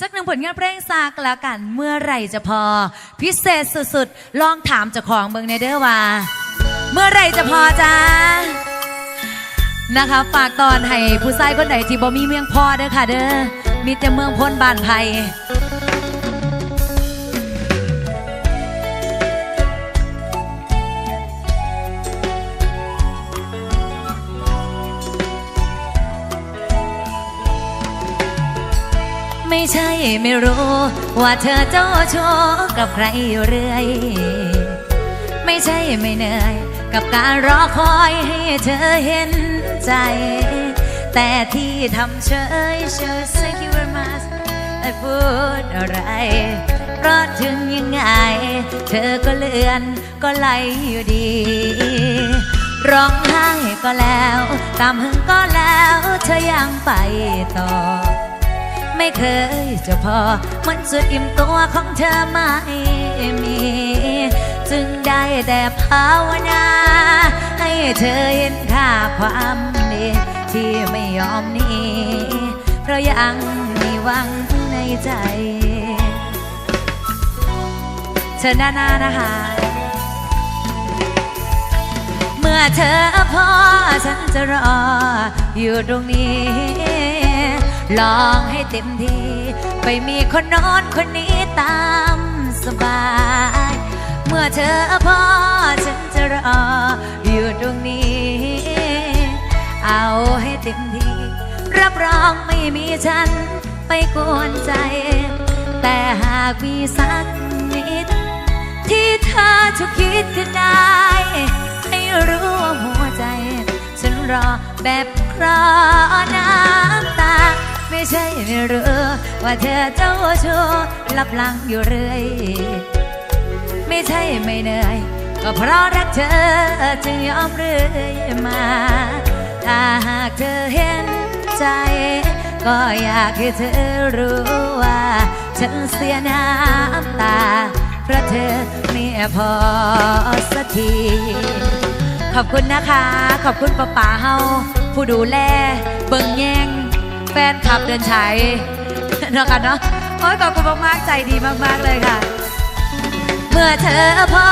สักหนึ่งผลงานเพลงซากแล้วกันเมื่อไหร่จะพอ พิเศษสุดๆ ลองถามเจ้าของเบิงเนเดอร์ว่า เมื่อไหร่จะพอจ้านะคะฝากตอนให้ผู้ชายคนไหนที่บ่มีเมืองพอเด้อค่ะเด้อมีแต่เมืองพ้นบานภัย ไม่ใช่ไม่รู้ ว่าเธอเจ้าชู้กับใครอยู่เรื่อย ไม่ใช่ไม่เหนื่อย กับการรอคอยให้เธอเห็นใจ แต่ที่ทำเฉยเฉย thank you very much ไม่พูดอะไรเพราะถึงยังไง เธอก็เลื่อนก็ไหลอยู่ดีร้องไห้ก็แล้ว ตามหึงก็แล้ว เธอยังไปต่อ ไม่เคยจะพอมันจุดอิ่มตัวของเธอไม่มี จึงได้แต่ภาวนา ให้เธอเห็นค่าความดีที่ไม่ยอมหนีเพราะยังมีหวังในใจเชิญด้านหน้านะคะเมื่อเธอพอฉันจะรออยู่ตรงนี้ ลองให้เต็มที่ไปมีคนนอนคนนี้ตามสบาย เมื่อเธอพอฉันจะรออยู่ตรงนี้ เอาให้เต็มที่รับรองไม่มีฉันไปกวนใจ แต่หากมีสักนิด ที่เธอจะคิดขึ้นได้ให้รู้ว่าหัวใจ ฉันรอแบบครอนา ไม่ใช่ไม่รู้ว่าเธอเจ้าชู้ลับหลังอยู่เรื่อย ไม่ใช่ไม่เหนื่อย ก็เพราะรักเธอจึงยอมเรื่อยมา ถ้าหากเธอเห็นใจ ก็อยากให้เธอรู้ว่า ฉันเสียน้ำตา เพราะเธอไม่พอสักทีขอบคุณนะคะ ขอบคุณป้าป๋าเฮาผู้ดูแล เบิ่งแยง ฟนคลับเดินชัยเนาะกันเนาะโอ้ยขอบคุณมากๆใจดีมากๆเลยค่ะ เมื่อเธอพอ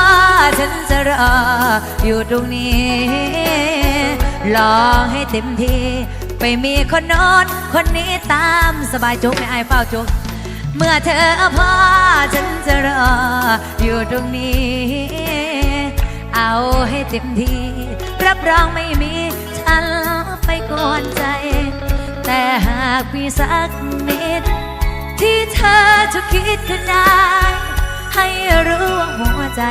ฉันจะรออยู่ตรงนี้ ลองให้เต็มที่ไปมีคนโน้นคนนี้ตามสบายจุกไม่อายเฝ้าจุกเมื่อเธอพอฉันจะรออยู่ตรงนี้ เอาให้เต็มที่ รับรองไม่มีฉันากมีสักนิด ที่เธอจะคิดขึ้นได้ ให้รู้ว่าหัวใจ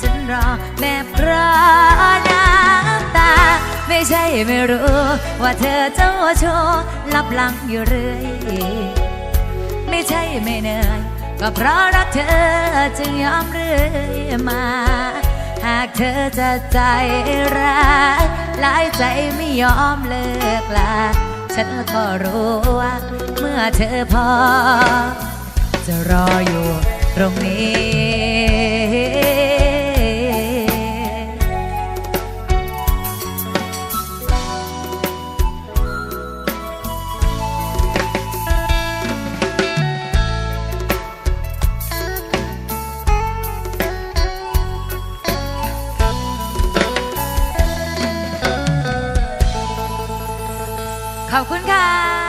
ฉันรอแบบรอน้ำตา ไม่ใช่ไม่รู้ ว่าเธอเจ้าชู้ลับหลังอยู่เรื่อยไม่ใช่ไม่เหนื่อยก็เพราะรักเธอจึงยอมเรื่อยมา หากเธอจะใจร้ายหลายใจไม่ยอมเลิกลา ฉันก็รู้ว่าเมื่อเธอพอ จะรออยู่ตรงนี้ ขอบคุณค่ะ